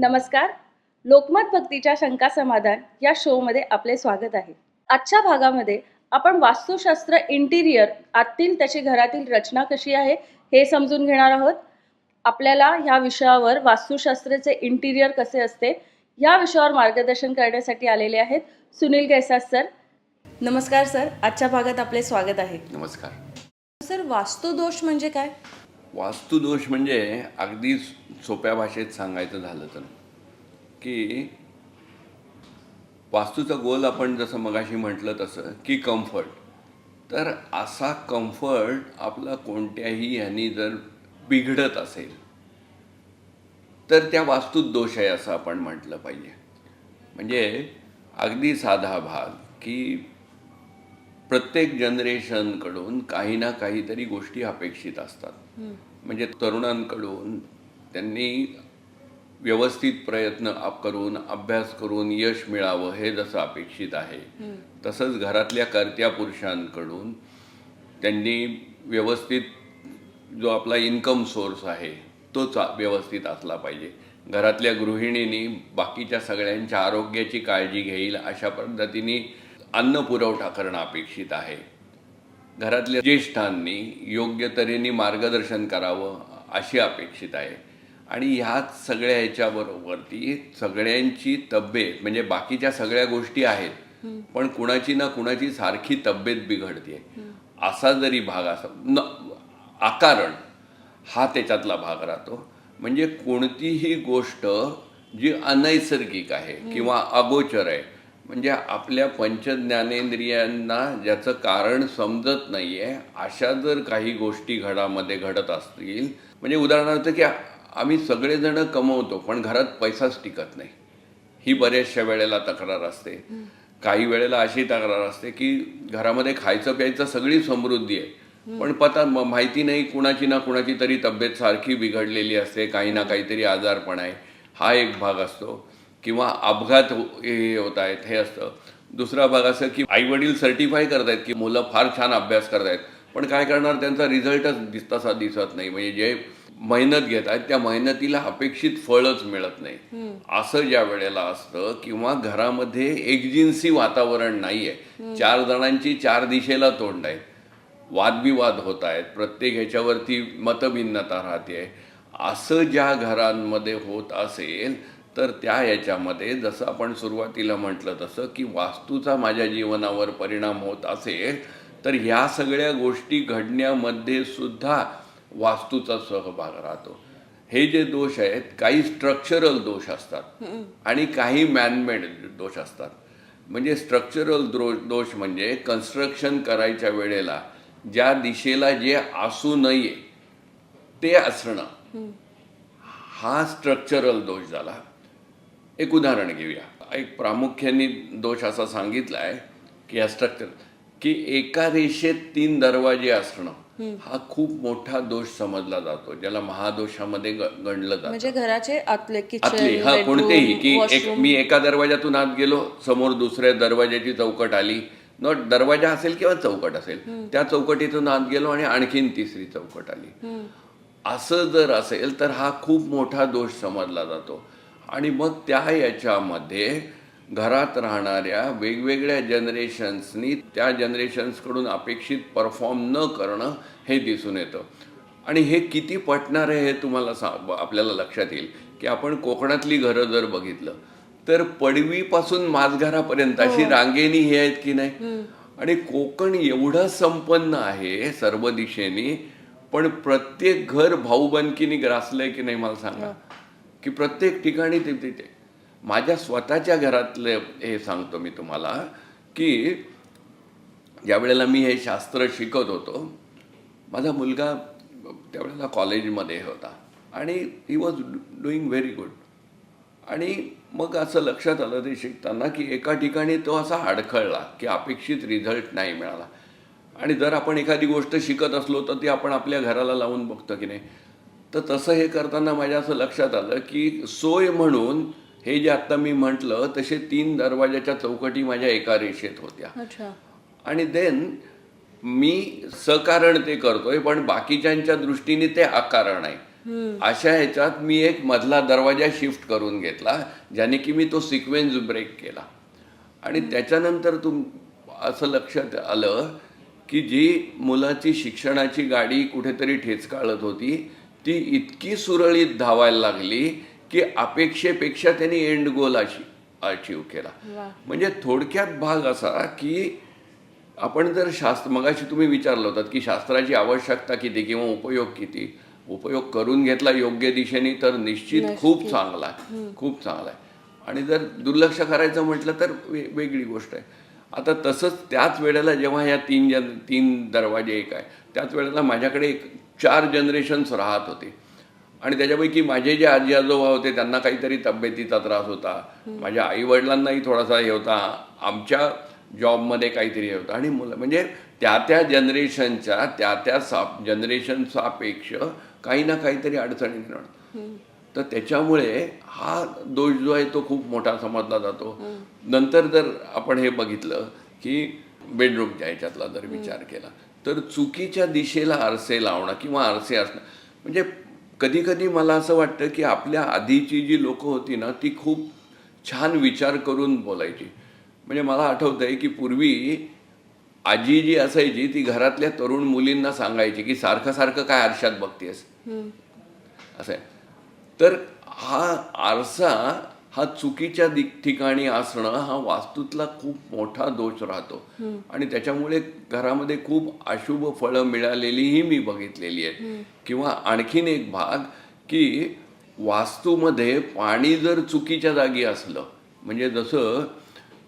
नमस्कार. लोकमत भक्तीच्या शंका समाधान या शोमध्ये आपले स्वागत आहे. आजच्या भागामध्ये आपण वास्तुशास्त्र इंटिरियर आतील त्याची घरातील रचना कशी आहे हे समजून घेणार आहोत. आपल्याला ह्या विषयावर वास्तुशास्त्राचे इंटिरियर कसे असते या विषयावर मार्गदर्शन करण्यासाठी आलेले आहेत सुनील गैसास सर. नमस्कार सर आजच्या भागात आपले स्वागत आहे. नमस्कार. सर वास्तुदोष म्हणजे काय? वास्तुदोष म्हणजे अगदी सोप्या भाषेत सांगायचं झालं तर की वास्तूचा गोल आपण जसं मगाशी म्हटलं तसं की कम्फर्ट तर असा कम्फर्ट आपला कोणत्याही ह्यानी जर बिघडत असेल तर त्या वास्तूत दोष आहे असं आपण म्हटलं पाहिजे. म्हणजे अगदी साधा भाग की प्रत्येक जनरेशनकडून काही ना काहीतरी गोष्टी अपेक्षित असतात. म्हणजे तरुणांकडून त्यांनी व्यवस्थित प्रयत्न आप करून अभ्यास करून यश मिळावं हे जसं अपेक्षित आहे तसंच घरातल्या कर्त्या पुरुषांकडून त्यांनी व्यवस्थित जो आपला इन्कम सोर्स आहे तो चा व्यवस्थित असला पाहिजे. घरातल्या गृहिणींनी बाकीच्या सगळ्यांच्या आरोग्याची काळजी घेईल अशा पद्धतीने अन्न पुरवठा करणं अपेक्षित आहे. घरातल्या ज्येष्ठांनी योग्य तऱ्हेने मार्गदर्शन करावं अशी अपेक्षित आहे. आणि ह्याच सगळ्या ह्याच्याबरोबरती सगळ्यांची तब्येत म्हणजे बाकीच्या सगळ्या गोष्टी आहेत पण कुणाची ना कुणाची सारखी तब्येत बिघडते असा जरी भाग असा न आकारण हा त्याच्यातला भाग राहतो. म्हणजे कोणतीही गोष्ट जी अनैसर्गिक आहे किंवा अगोचर आहे म्हणजे आपल्या पंचज्ञानेंद्रियांना ज्याचं कारण समजत नाही आहे अशा जर काही गोष्टी घडामध्ये घडत असतील म्हणजे उदाहरणार्थ की आम्ही सगळेजण कमवतो पण घरात पैसाच टिकत नाही. ही बऱ्याचशा वेळेला तक्रार असते. काही वेळेला अशी तक्रार असते की घरामध्ये खायचं प्यायचं सगळी समृद्धी आहे. पण पता माहिती नाही कुणाची ना कुणाची तरी तब्येत सारखी बिघडलेली असते काही ना काहीतरी आजारपण आहे. हा एक भाग असतो. किंवा अपघात हो- हे होत आहेत हे असतं. दुसरा भाग असं की आई वडील सर्टिफाय करतायत की मुलं फार छान अभ्यास करतायत. पण काय करणार त्यांचा रिझल्टच दिस तसा दिसत नाही. म्हणजे जे मेहनत घेत आहेत त्या मेहनतीला अपेक्षित फळच मिळत नाही. असं ज्या वेळेला असतं किंवा घरामध्ये एकजिन्सी वातावरण नाहीये. चार जणांची चार दिशेला तोंड आहेत वादविवाद होत आहेत. प्रत्येक ह्याच्यावरती मतभिन्नता राहते असं ज्या घरांमध्ये होत असेल तर त्या याच्यामध्ये जसं आपण सुरुवातीला म्हटलं तसं की वास्तूचा माझ्या जीवनावर परिणाम होत असेल तर ह्या सगळ्या गोष्टी घडण्यामध्ये सुद्धा वास्तूचा सहभाग राहतो. हे जे दोष आहेत काही स्ट्रक्चरल दोष असतात आणि काही मॅनमेड दोष असतात. म्हणजे स्ट्रक्चरल दोष म्हणजे कन्स्ट्रक्शन करायच्या वेळेला ज्या दिशेला जे असू नये ते असणं. हा स्ट्रक्चरल दोष झाला. एक उदाहरण घेऊया. एक प्रामुख्याने दोष असा सांगितला आहे की या स्ट्रक्चर की एका रेषेत तीन दरवाजे असणं हा खूप मोठा दोष समजला जातो ज्याला महादोषामध्ये गणलं जातं. म्हणजे घराचे आतले आतली हा कोणतेही की एक मी एका दरवाजातून आत गेलो समोर दुसऱ्या दरवाजाची चौकट आली न दरवाजा असेल किंवा चौकट असेल त्या चौकटीतून आत गेलो आणि आणखीन तिसरी चौकट आली. असं जर असेल तर हा खूप मोठा दोष समजला जातो. आणि मग त्या याच्यामध्ये घरात राहणाऱ्या वेगवेगळ्या जनरेशन्सनी त्या जनरेशन्सकडून अपेक्षित परफॉर्म न करणं हे दिसून येतं. आणि हे किती पटणार आहे हे तुम्हाला सा आपल्याला लक्षात येईल की आपण कोकणातली घरं जर बघितलं तर पडवीपासून माझघरापर्यंत अशी रांगेनी हे आहेत की नाही? आणि कोकण एवढं संपन्न आहे सर्व दिशेने पण प्रत्येक घर भाऊबंदकीने ग्रासलंय की नाही मला सांगा? की प्रत्येक ठिकाणी ते तिथे माझ्या स्वतःच्या घरातले हे सांगतो मी तुम्हाला की ज्या वेळेला मी हे शास्त्र शिकत होतो माझा मुलगा त्यावेळेला कॉलेजमध्ये होता आणि he was doing very good आणि मग असं लक्षात आलं ते शिकताना की एका ठिकाणी तो असा अडखळला की अपेक्षित रिझल्ट नाही मिळाला. आणि जर आपण एखादी गोष्ट शिकत असलो तर ती आपण आपल्या घराला लावून बघतो की नाही. तर तसं हे करताना माझ्या असं लक्षात आलं की सोय म्हणून हे जे आत्ता मी म्हटलं तसे तीन दरवाजाच्या चौकटी माझ्या एका रेषेत होत्या. अच्छा. आणि देन मी सकारण ते करतोय पण बाकीच्यांच्या दृष्टीने ते अकारण आहे. अशा ह्याच्यात मी एक मधला दरवाजा शिफ्ट करून घेतला ज्याने की मी तो सिक्वेन्स ब्रेक केला. आणि त्याच्यानंतर तुम असं लक्षात आलं की जी मुलाची शिक्षणाची गाडी कुठेतरी ठेचकाळत होती ती इतकी सुरळीत धावायला लागली की अपेक्षेपेक्षा त्यांनी एंड गोल अशी अचीव केला. म्हणजे थोडक्यात भाग असा की आपण जर शास्त्र मगाशी तुम्ही विचारलं होतात की शास्त्राची आवश्यकता किती किंवा उपयोग किती? उपयोग करून घेतला योग्य दिशेने तर निश्चित खूप चांगला आहे. खूप चांगला आहे. आणि जर दुर्लक्ष करायचं म्हटलं तर वेगळी गोष्ट आहे. आता तसंच त्याच वेळेला जेव्हा ह्या तीन जन तीन दरवाजे एक आहे त्याच वेळेला माझ्याकडे एक चार जनरेशन्स राहत होते. आणि त्याच्यापैकी माझे जे आजी आजोबा होते त्यांना काहीतरी तब्येतीचा त्रास होता. माझ्या आई वडिलांनाही थोडासा हे होता. आमच्या जॉबमध्ये काहीतरी हे होतं. आणि मुलं म्हणजे त्या त्या जनरेशनच्या त्या त्या साप जनरेशन सापेक्ष काही ना काहीतरी अडचणी निर्माण तर त्याच्यामुळे हा दोष जो आहे तो खूप मोठा समजला जातो. नंतर जर आपण हे बघितलं की बेडरूमच्या ह्याच्यातला जर विचार केला तर चुकीच्या दिशेला आरसे लावणं किंवा आरसे असणं. म्हणजे कधी कधी मला असं वाटतं की आपल्या आधीची जी लोक होती ना ती खूप छान विचार करून बोलायची. म्हणजे मला आठवतं आहे की पूर्वी आजी जी असायची ती घरातल्या तरुण मुलींना सांगायची की सारखं सारखं काय आरशात बघतेस. असं आहे. तर हा आरसा हा चुकीच्या ठिकाणी असणं हा वास्तूतला खूप मोठा दोष राहतो. आणि त्याच्यामुळे घरामध्ये खूप अशुभ फळं मिळालेलीही मी बघितलेली आहेत. किंवा आणखीन एक भाग की वास्तूमध्ये पाणी जर चुकीच्या जागी असलं म्हणजे जसं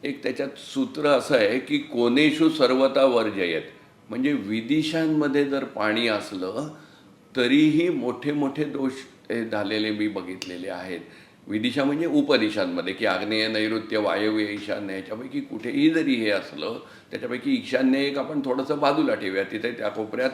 एक त्याच्यात सूत्र असं आहे की कोनेषु सर्वता वर्जयत म्हणजे विदिशांमध्ये जर पाणी असलं तरीही मोठे मोठे दोष झालेले मी बघितलेले आहेत. विदिशा म्हणजे उपदिशांमध्ये की आग्नेय नैऋत्य वायव्य ईशान्य ह्याच्यापैकी कुठेही जरी हे असलं त्याच्यापैकी ईशान्य एक आपण थोडंसं बाजूला ठेवूया. तिथे त्या कोपऱ्यात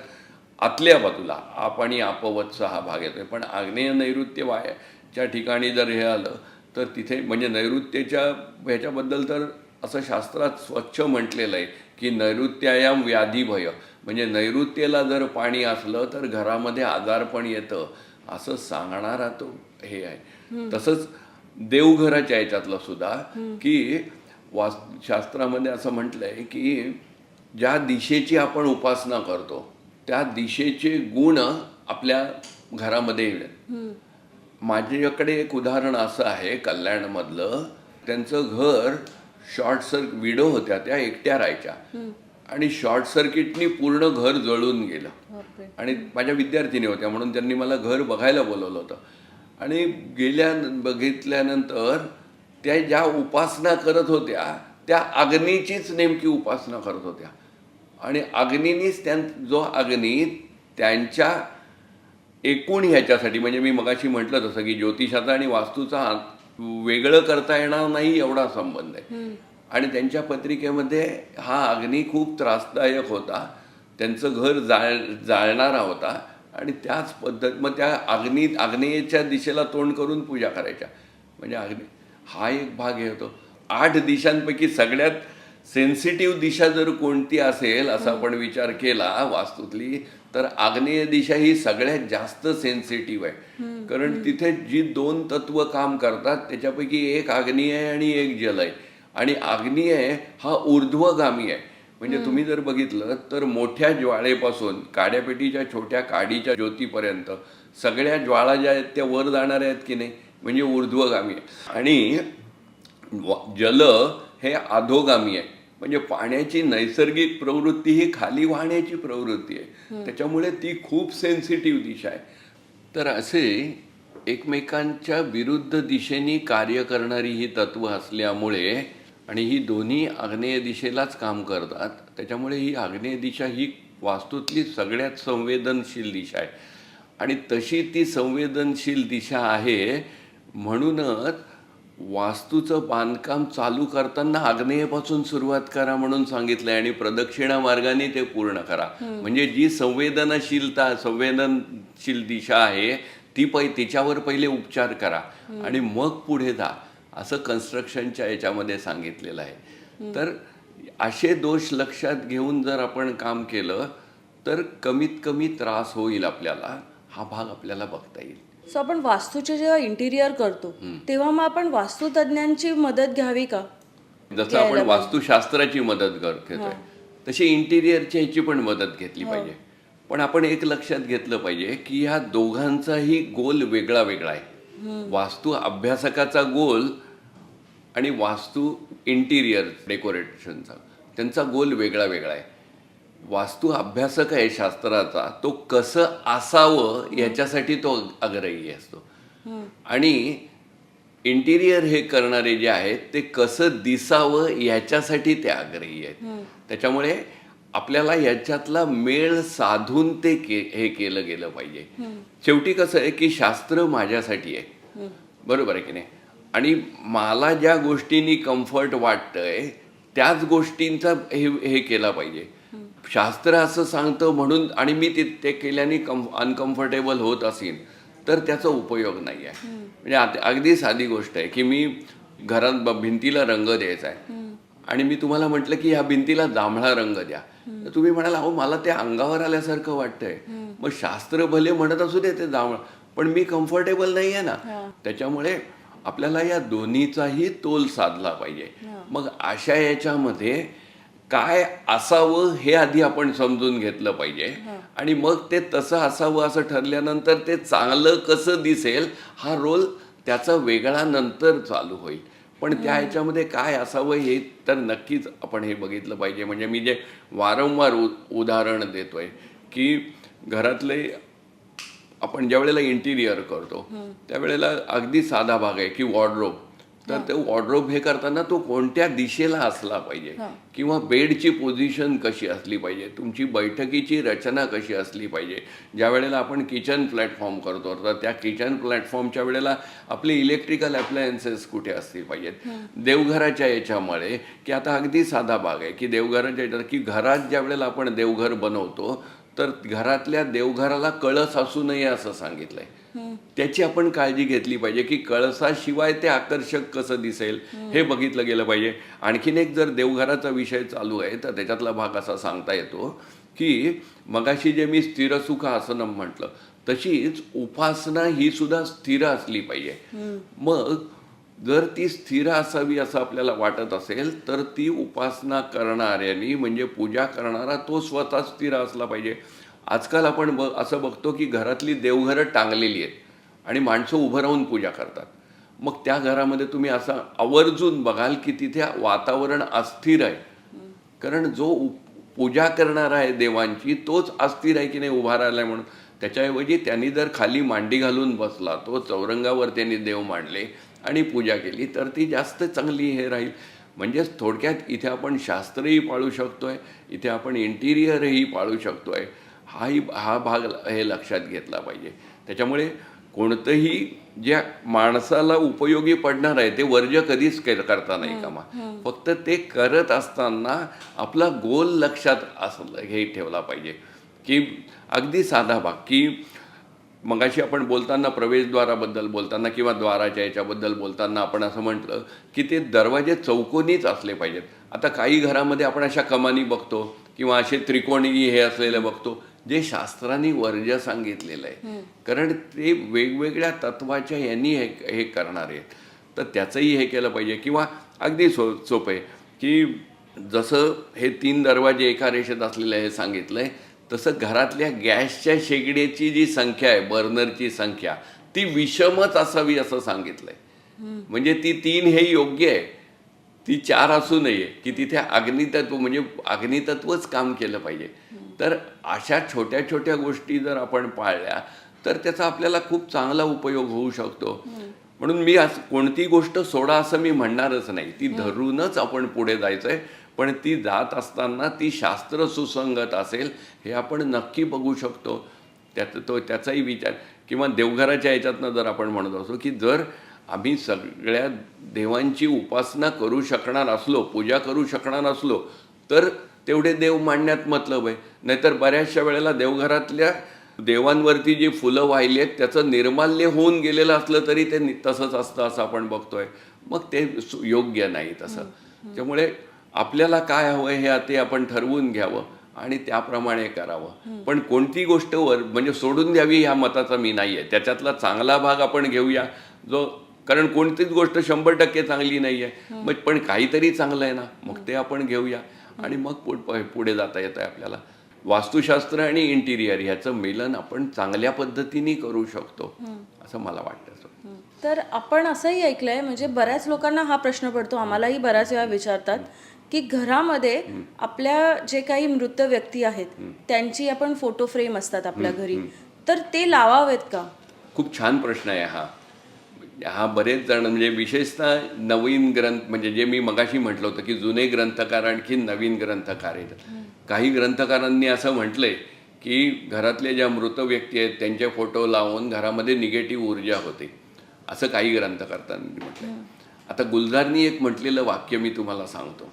आतल्या बाजूला आप आणि हा भाग येतोय. पण आग्नेय नैऋत्य वायाच्या ठिकाणी जर हे आलं तर तिथे म्हणजे नैऋत्यच्या ह्याच्याबद्दल तर असं शास्त्रात स्वच्छ म्हटलेलं आहे की नैऋत्यायाम व्याधी भय म्हणजे नैऋत्येला जर पाणी असलं तर घरामध्ये आजारपण येतं असं सांगणारा तो हे आहे. तसंच देवघराच्या याच्यातलं सुद्धा की वास शास्त्रामध्ये असं म्हटलंय की ज्या दिशेची आपण उपासना करतो त्या दिशेचे गुण आपल्या घरामध्ये येईल माझ्याकडे एक उदाहरण असं आहे कल्याणमधलं. त्यांचं घर शॉर्ट सर्क विडो होत्या त्या एकट्या राहायच्या. आणि शॉर्ट सर्किटनी पूर्ण घर जळून गेलं. आणि माझ्या विद्यार्थिनी होत्या म्हणून त्यांनी मला घर बघायला बोलवलं होतं. आणि गेल्या बघितल्यानंतर त्या ज्या उपासना करत होत्या त्या अग्नीचीच नेमकी उपासना करत होत्या. आणि अग्नीनीच त्यां जो अग्नी त्यांच्या एकूण ह्याच्यासाठी म्हणजे मी मगाशी म्हटलं तसं की ज्योतिषाचा आणि वास्तूचा वेगळं करता येणार नाही एवढा संबंध आहे. आणि त्यांच्या पत्रिकेमध्ये हा अग्नी खूप त्रासदायक होता. त्यांचं घर जाळ जाळणारा होता. आणि त्याच पद्धत मग त्या अग्नी आग्नेयच्या दिशेला तोंड करून पूजा करायच्या. म्हणजे अग्नी हा एक भाग हे होतो. आठ दिशांपैकी सगळ्यात सेन्सिटिव्ह दिशा जर कोणती असेल असा आपण विचार केला वास्तूतली तर आग्नेय दिशा ही सगळ्यात जास्त सेन्सिटिव्ह आहे. कारण तिथे जी दोन तत्व काम करतात त्याच्यापैकी एक आग्नेय आहे आणि एक जल आहे आणि आग्नेय हा ऊर्ध्वगामी आहे. म्हणजे तुम्ही जर बघितलं तर मोठ्या ज्वाळेपासून काड्यापेटीच्या छोट्या काडीच्या ज्योतीपर्यंत सगळ्या ज्वाळा ज्या आहेत त्या वर जाणाऱ्या आहेत की नाही? म्हणजे ऊर्ध्वगामी आहे आणि जल हे अधोगामी आहे. म्हणजे पाण्याची नैसर्गिक प्रवृत्ती ही खाली वाहण्याची प्रवृत्ती आहे. त्याच्यामुळे ती खूप सेन्सिटिव्ह दिशा आहे. तर असे एकमेकांच्या विरुद्ध दिशेने कार्य करणारी ही तत्व असल्यामुळे आणि ही दोन्ही आग्नेय दिशेलाच काम करतात. त्याच्यामुळे ही आग्नेय दिशा ही वास्तूतली सगळ्यात संवेदनशील दिशा आहे. आणि तशी ती संवेदनशील दिशा आहे म्हणूनच वास्तूचं बांधकाम चालू करताना आग्नेयपासून सुरुवात करा म्हणून सांगितलंय आणि प्रदक्षिणा मार्गाने ते पूर्ण करा. म्हणजे जी संवेदनशीलता संवेदनशील दिशा आहे ती पै तिच्यावर पहिले उपचार करा. आणि मग पुढे जा. असं कन्स्ट्रक्शनच्या याच्यामध्ये सांगितलेलं आहे. तर असे दोष लक्षात घेऊन जर आपण काम केलं तर कमीत कमी त्रास होईल आपल्याला. हा भाग आपल्याला बघता येईल. सो आपण वास्तूचे जेव्हा इंटिरियर करतो तेव्हा मग आपण वास्तुतज्ञांची मदत घ्यावी का? जसं आपण वास्तुशास्त्राची मदत घेतोय तशी इंटिरियरची ह्याची पण मदत घेतली पाहिजे. पण आपण एक लक्षात घेतलं पाहिजे की ह्या दोघांचाही गोल वेगळा वेगळा आहे वास्तू अभ्यासकाचा गोल आणि वास्तू इंटिरियर डेकोरेशनचा त्यांचा गोल वेगळा वेगळा आहे. वास्तू अभ्यासक आहे शास्त्राचा. तो कसं असावं याच्यासाठी तो आग्रही असतो. आणि इंटिरियर हे करणारे जे आहेत ते कसं दिसावं याच्यासाठी ते आग्रही आहेत. त्याच्यामुळे आपल्याला याच्यातला मेळ साधून ते के हे केलं गेलं पाहिजे. शेवटी कसं आहे की शास्त्र माझ्यासाठी आहे. बरोबर आहे की नाही? आणि मला ज्या गोष्टींनी कम्फर्ट वाटतंय त्याच गोष्टींचा हे हे केला पाहिजे. शास्त्र असं सांगतं म्हणून आणि मी ते ते केल्याने कम अनकम्फर्टेबल होत असेल तर त्याचा उपयोग नाही आहे. म्हणजे आत- अगदी साधी गोष्ट आहे की मी घरात भिंतीला रंग द्यायचा आहे. आणि मी तुम्हाला म्हटलं की ह्या भिंतीला जांभळा रंग द्या. तर तुम्ही म्हणाल अहो मला ते अंगावर आल्यासारखं वाटतंय. मग शास्त्र भले म्हणत असू दे ते जांभळा पण मी कम्फर्टेबल नाही आहे ना त्याच्यामुळे आपल्याला या दोन्हीचाही तोल साधला पाहिजे. मग अशा याच्यामध्ये काय असावं हे आधी आपण समजून घेतलं पाहिजे. आणि मग ते तसं असावं असं ठरल्यानंतर ते चांगलं कसं दिसेल हा रोल त्याचा वेगळा नंतर चालू होईल. पण त्या ह्याच्यामध्ये काय असावं हे तर नक्कीच आपण हे बघितलं पाहिजे. म्हणजे मी जे वारंवार उदाहरण देतोय की घरातले आपण ज्या वेळेला इंटिरियर करतो त्यावेळेला अगदी साधा भाग आहे की वॉर्ड्रोब तर ते वॉर्ड्रोब हे करताना तो कोणत्या दिशेला असला पाहिजे? किंवा बेडची पोझिशन कशी असली पाहिजे? तुमची बैठकीची रचना कशी असली पाहिजे? ज्या वेळेला आपण किचन प्लॅटफॉर्म करतो तर त्या किचन प्लॅटफॉर्मच्या वेळेला आपले इलेक्ट्रिकल अप्लायन्सेस कुठे असली पाहिजेत? देवघराच्या याच्यामुळे की आता अगदी साधा भाग आहे की देवघराच्या याच्यात की घरात ज्या वेळेला आपण देवघर बनवतो तर घरातल्या देवघराला कळस असू नये असं सांगितलंय. त्याची आपण काळजी घेतली पाहिजे की कळसाशिवाय ते आकर्षक कसं दिसेल हे बघितलं गेलं पाहिजे. आणखीन एक जर देवघराचा विषय चालू आहे तर त्याच्यातला भाग असा सांगता येतो की मगाशी जे मी स्थिर सुख आसनं म्हटलं तशीच उपासना ही सुद्धा स्थिर असली पाहिजे. मग जर ती स्थिर असावी असं आपल्याला वाटत असेल तर ती उपासना करणाऱ्यानी म्हणजे पूजा करणारा तो स्वतः स्थिर असला पाहिजे. आजकाल आपण ब असं बघतो की घरातली देवघरं टांगलेली आहेत आणि माणसं उभं राहून पूजा करतात. मग त्या घरामध्ये तुम्ही असं आवर्जून बघाल की तिथे वातावरण अस्थिर आहे. कारण जो उप- पूजा करणारा आहे देवांची तोच अस्थिर आहे की नाही उभा राहिला म्हणून. त्याच्याऐवजी त्यांनी जर खाली मांडी घालून बसला तो चौरंगावर त्यांनी देव मांडले आणि पूजा केली तर ती जास्त चांगली हे राहील. म्हणजेच थोडक्यात इथे आपण शास्त्रही पाळू शकतोय इथे आपण इंटिरियरही पाळू शकतोय. हाही हा भाग हे लक्षात घेतला पाहिजे. त्याच्यामुळे कोणतंही ज्या माणसाला उपयोगी पडणार आहे ते वर्ज कधीच करता नाही कामा. फक्त ते करत असताना आपला गोल लक्षात असलं हे ठेवला पाहिजे. की अगदी साधा भाग की मगाशी आपण बोलताना प्रवेशद्वाराबद्दल बोलताना किंवा द्वाराच्या याच्याबद्दल बोलताना आपण असं म्हटलं की ते दरवाजे चौकोनीच असले पाहिजेत. आता काही घरामध्ये आपण अशा कमानी बघतो किंवा असे त्रिकोणी हे असलेले बघतो जे शास्त्रांनी वर्ज सांगितलेलं आहे. कारण ते वेगवेगळ्या तत्वाच्या यांनी हे हे करणार आहेत. तर त्याचंही हे केलं पाहिजे. किंवा अगदी सो सोपं आहे की जसं हे तीन दरवाजे एका रेषेत असलेलं हे सांगितलंय तसं घरातल्या गॅसच्या शेगडीची जी संख्या आहे बर्नरची संख्या ती विषमच असावी असं सांगितलंय. म्हणजे ती तीन हे योग्य आहे. ती चार असू नये की तिथे अग्नितत्व म्हणजे अग्नितत्वच काम केलं पाहिजे. तर अशा छोट्या छोट्या गोष्टी जर आपण पाळल्या तर त्याचा आपल्याला खूप चांगला उपयोग होऊ शकतो. म्हणून मी आज कोणती गोष्ट सोडा असं मी म्हणणारच नाही. ती धरूनच आपण पुढे जायचंय. पण ती जात असताना ती शास्त्र सुसंगत असेल हे आपण नक्की बघू शकतो. त्यात तो त्याचाही विचार किंवा देवघराच्या याच्यातनं जर आपण म्हणत असो की जर आम्ही सगळ्या देवांची उपासना करू शकणार असलो पूजा करू शकणार असलो तर तेवढे देव मांडण्यात मतलब आहे. नाहीतर बऱ्याचशा वेळेला देवघरातल्या देवांवरती जी फुलं वाहिली आहेत त्याचं निर्माल्य होऊन गेलेलं असलं तरी ते तसंच असतं असं आपण बघतोय. मग ते सु- योग्य नाही तसं. त्यामुळे आपल्याला काय हवं हे ते आपण ठरवून घ्यावं आणि त्याप्रमाणे करावं. पण कोणती गोष्ट वर म्हणजे सोडून द्यावी ह्या मताचा मी नाही आहे त्याच्यातला चांगला भाग आपण घेऊया. जो कारण कोणतीच गोष्ट शंभर टक्के चांगली नाही आहे मग पण काहीतरी चांगलं आहे ना. मग ते आपण घेऊया. आणि मग पुढ- जाता येतं आपल्याला. वास्तुशास्त्र आणि इंटिरियर ह्याचं मिलन आपण चांगल्या पद्धतीने करू शकतो. असं मला वाटतं तर आपण असंही ऐकलंय म्हणजे बऱ्याच लोकांना हा प्रश्न पडतो. आम्हालाही बऱ्याच वेळा विचारतात. की घरामध्ये आपल्या जे काही मृत व्यक्ती आहेत त्यांची आपण फोटो फ्रेम असतात आपल्या घरी. तर ते लावावेत का? खूप छान प्रश्न आहे हा. हा बरेच जण म्हणजे विशेषतः नवीन ग्रंथ म्हणजे जे मी मगाशी म्हटलं होतं की जुने ग्रंथकार आणखी नवीन ग्रंथकार आहेत. काही ग्रंथकारांनी असं म्हटलंय की घरातले ज्या मृत व्यक्ती आहेत त्यांचे फोटो लावून घरामध्ये निगेटिव्ह ऊर्जा होते. असं काही ग्रंथकर्त्यांनी म्हटलंय. आता गुलजारनी एक म्हटलेलं वाक्य मी तुम्हाला सांगतो.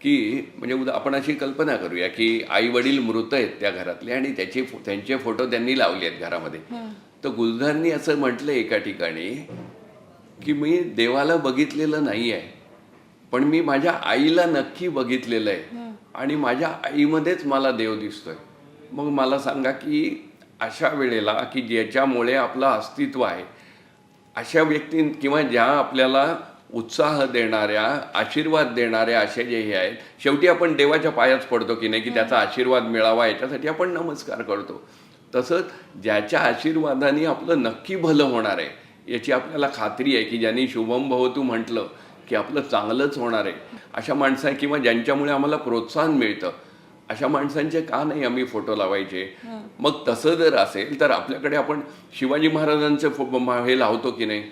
की म्हणजे उदा आपण अशी कल्पना करूया की आई वडील मृत आहेत त्या घरातले आणि त्याचे फो- त्यांचे फोटो त्यांनी लावले आहेत घरामध्ये. तर गुलजारनी असं म्हटलं एका ठिकाणी की मी देवाला बघितलेलं नाही आहे पण मी माझ्या आईला नक्की बघितलेलं आहे आणि माझ्या आईमध्येच मला देव दिसतोय. मग मला सांगा की अशा वेळेला की ज्याच्यामुळे आपलं अस्तित्व आहे अशा व्यक्ती किंवा ज्या आपल्याला उत्साह देणाऱ्या आशीर्वाद देणाऱ्या असे जे हे आहेत शेवटी आपण देवाच्या पायाच पडतो की नाही की त्याचा आशीर्वाद मिळावा याच्यासाठी आपण नमस्कार करतो. तसंच ज्याच्या आशीर्वादाने आपलं नक्की भलं होणार आहे याची आपल्याला खात्री आहे की ज्यांनी शुभम भवतू म्हटलं की आपलं चांगलंच होणार आहे. अशा माणसा किंवा ज्यांच्यामुळे आम्हाला प्रोत्साहन मिळतं अशा माणसांचे का नाही आम्ही फोटो लावायचे? मग तसं जर असेल तर आपल्याकडे आपण शिवाजी महाराजांचे हे लावतो की नाही?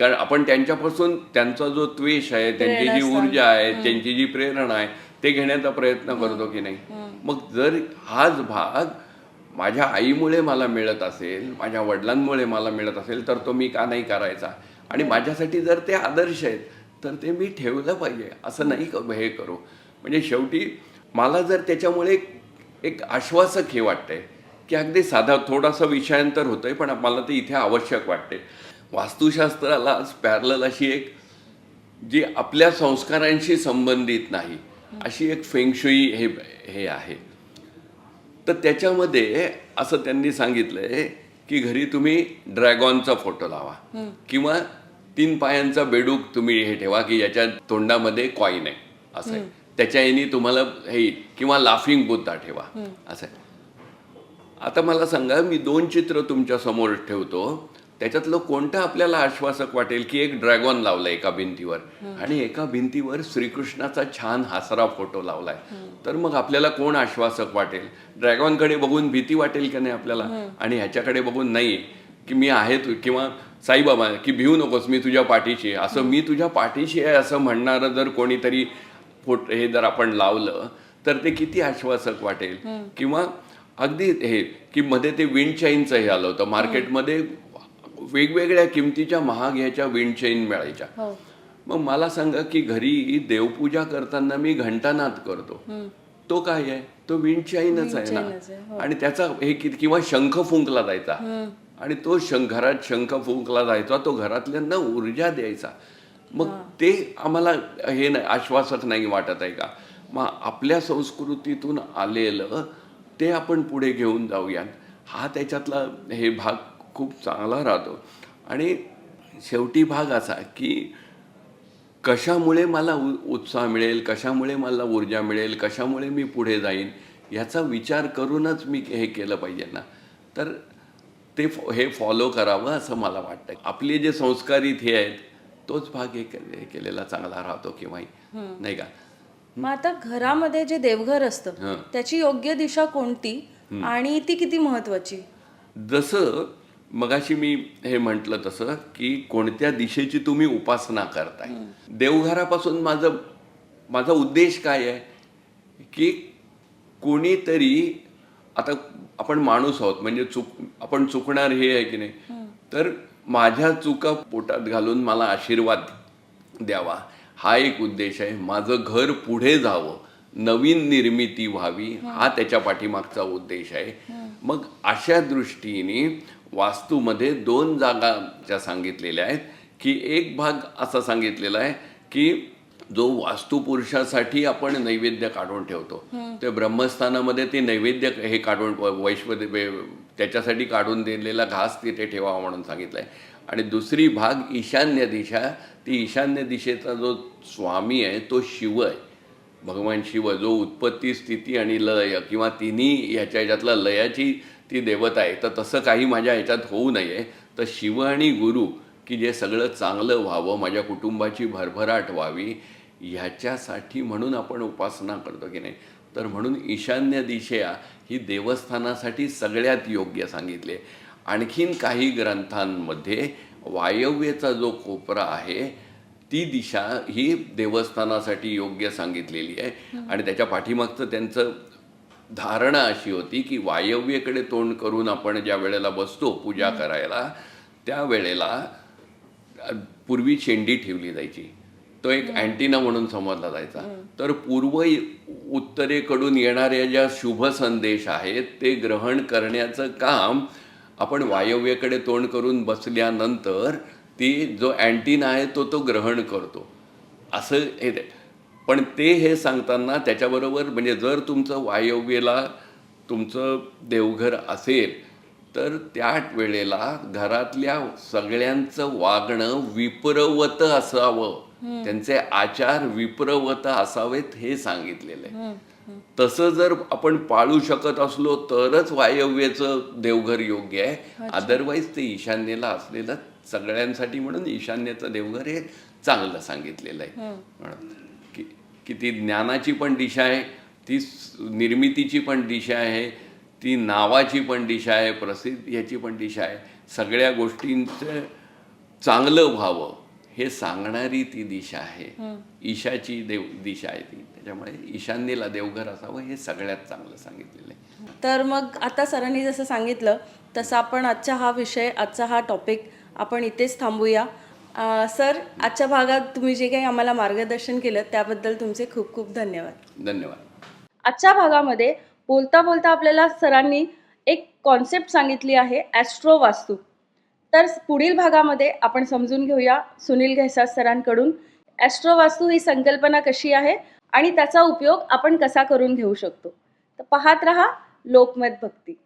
कारण आपण त्यांच्यापासून त्यांचा जो त्वेष आहे त्यांची जी ऊर्जा आहे त्यांची जी प्रेरणा आहे ते घेण्याचा प्रयत्न करतो की नाही. मग जर हाच भाग माझ्या आईमुळे मला मिळत असेल माझ्या वडिलांमुळे मला मिळत असेल तर तो मी का नाही करायचा? आणि माझ्यासाठी जर ते आदर्श आहेत तर ते मी ठेवलं पाहिजे. असं नाही हे करू. म्हणजे शेवटी मला जर त्याच्यामुळे एक- एक आश्वासक हे वाटतंय की अगदी साधा थोडासा विषयांतर होतंय पण मला ते इथे आवश्यक वाटते वास्तुशास्त्राला पॅरल अशी एक जी आपल्या संस्कारांशी संबंधित नाही अशी एक फेंगशुई हे हे आहे. तर त्याच्यामध्ये असं त्यांनी सांगितलंय की घरी तुम्ही ड्रॅगॉनचा फोटो लावा. किंवा तीन पायांचा बेडूक तुम्ही हे ठेवा की याच्या तोंडामध्ये कॉईन आहे. असं आहे. त्याच्या याने तुम्हाला हे. किंवा लाफिंग बुद्धा ठेवा. असं आहे. आता मला सांगा मी दोन चित्र तुमच्यासमोर ठेवतो. त्याच्यातलं कोणतं आपल्याला आश्वासक वाटेल की एक ड्रॅगॉन लावलाय एका भिंतीवर? आणि एका भिंतीवर श्रीकृष्णाचा छान हासरा फोटो लावलाय. तर मग आपल्याला कोण आश्वासक वाटेल? ड्रॅगॉनकडे बघून भीती वाटेल की नाही आपल्याला? आणि ह्याच्याकडे बघून नाही की मी आहे तू किंवा साईबाबा की भिवू नकोस मी तुझ्या पाठीशी आहे. असं मी तुझ्या पाठीशी आहे असं म्हणणारं जर कोणीतरी फोट हे जर आपण लावलं तर ते किती आश्वासक वाटेल? किंवा अगदी हे की मध्ये ते विंड चाईनचं हे आलं होतं मार्केटमध्ये वेगवेगळ्या किमतीच्या महाग ह्याच्या विंड चेन मिळायच्या. हो. मग मला सांगा की घरी देवपूजा करताना मी घंटानाद करतो. तो काय आहे? तो विंड चाईनच आहे ना. आणि त्याचा हे कि- किंवा शंख फुंकला जायचा. आणि तो शंख घरात शंख फुंकला जायचा तो घरातल्यांना ऊर्जा द्यायचा. मग ते आम्हाला हे नाही आश्वासक नाही वाटत आहे का? मग आपल्या संस्कृतीतून आलेलं ते आपण पुढे घेऊन जाऊयात. हा त्याच्यातला हे भाग खूप चांगला राहतो. आणि शेवटी भाग असा की कशामुळे मला उ उत्साह मिळेल कशामुळे मला ऊर्जा मिळेल कशामुळे मी पुढे जाईन याचा विचार करूनच मी हे केलं पाहिजे ना. तर ते फॉ- हे फॉलो करावं असं मला वाटतं. आपले जे संस्कारित हे आहेत तोच भाग हे केलेला चांगला राहतो किंवा नाही? का? मग आता घरामध्ये जे देवघर असतं. त्याची योग्य दिशा कोणती? आणि ती किती महत्वाची जसं मगाशी मी हे म्हटलं तसं की कोणत्या दिशेची तुम्ही उपासना करताय. देवघरापासून माझं माझा उद्देश काय आहे? की कोणीतरी आता आपण माणूस आहोत म्हणजे चुक आपण चुकणार हे आहे की नाही? तर माझ्या चुका पोटात घालून मला आशीर्वाद द्यावा. हा एक उद्देश आहे. माझं घर पुढे जावं. नवीन निर्मिती व्हावी. हा त्याच्या पाठीमागचा उद्देश आहे. मग अशा दृष्टीने वास्तूमध्ये दोन जागा ज्या सांगितलेल्या आहेत की एक भाग असा सांगितलेला आहे की जो वास्तुपुरुषासाठी आपण नैवेद्य काढून ठेवतो. ते ब्रह्मस्थानामध्ये ते नैवेद्य हे काढून वैश्वदेव त्याच्यासाठी काढून दिलेला घास तिथे ठेवावा म्हणून सांगितलंय. आणि दुसरी भाग ईशान्य दिशा ती ईशान्य दिशेचा जो स्वामी आहे तो शिव आहे. भगवान शिव जो उत्पत्ती स्थिती आणि लय किंवा तिन्ही याच्या ह्याच्यातला लयाची ती देवता आहे. तर तसं काही माझ्या ह्याच्यात होऊ नये. तर शिव आणि गुरु की जे सगळं चांगलं व्हावं माझ्या कुटुंबाची भरभराट व्हावी ह्याच्यासाठी म्हणून आपण उपासना करतो की नाही? तर म्हणून ईशान्य दिशा ही देवस्थानासाठी सगळ्यात योग्य सांगितले. आणखीन काही ग्रंथांमध्ये वायव्येचा जो कोपरा आहे ती दिशा ही देवस्थानासाठी योग्य सांगितलेली आहे. आणि त्याच्या पाठीमागचं त्यांचं धारणा अशी होती की वायव्येकडे तोंड करून आपण ज्या वेळेला बसतो पूजा करायला त्यावेळेला पूर्वी शेंडी ठेवली जायची. तो एक अँटिना म्हणून समजला जायचा. तर पूर्व उत्तरेकडून येणाऱ्या ज्या शुभ संदेश आहेत ते ग्रहण करण्याचं काम आपण वायव्येकडे तोंड करून बसल्यानंतर ती जो अँटिना आहे तो तो ग्रहण करतो. असं हे. पण ते हे सांगताना त्याच्याबरोबर म्हणजे जर तुमचं वायव्येला तुमचं देवघर असेल तर त्या वेळेला घरातल्या सगळ्यांचं वागणं विप्रवत असावं. त्यांचे आचार विप्रवत असावेत हे सांगितलेलं आहे. तसं जर आपण पाळू शकत असलो तरच वायव्येचं देवघर योग्य आहे. अदरवाईज ते ईशान्येला असलेलं सगळ्यांसाठी म्हणून ईशान्येचं देवघर हे चांगलं सांगितलेलं आहे. म्हणून. की ती ज्ञानाची पण दिशा आहे ती निर्मितीची पण दिशा आहे ती नावाची पण दिशा आहे प्रसिद्ध याची पण दिशा आहे. सगळ्या गोष्टींचं चांगलं व्हावं हे सांगणारी ती दिशा आहे. ईशाची देव दिशा आहे ती. त्याच्यामुळे ईशान्येला देवघर असावं हे सगळ्यात चांगलं सांगितलेलं आहे. तर मग आता सरांनी जसं सांगितलं तसं आपण आजचा हा विषय आजचा हा टॉपिक आपण इथेच थांबूया. सर आजच्या भागात तुम्ही जे काही आम्हाला मार्गदर्शन केलं त्याबद्दल तुमचे खूप खूप धन्यवाद. धन्यवाद. आजच्या भागामध्ये बोलता बोलता आपल्याला सरांनी एक कॉन्सेप्ट सांगितली आहे ॲस्ट्रो वास्तू. तर पुढील भागामध्ये आपण समजून घेऊया सुनील घैसास सरांकडून ॲस्ट्रो वास्तू ही संकल्पना कशी आहे आणि त्याचा उपयोग आपण कसा करून घेऊ शकतो. तर पाहत रहा लोकमत भक्ती.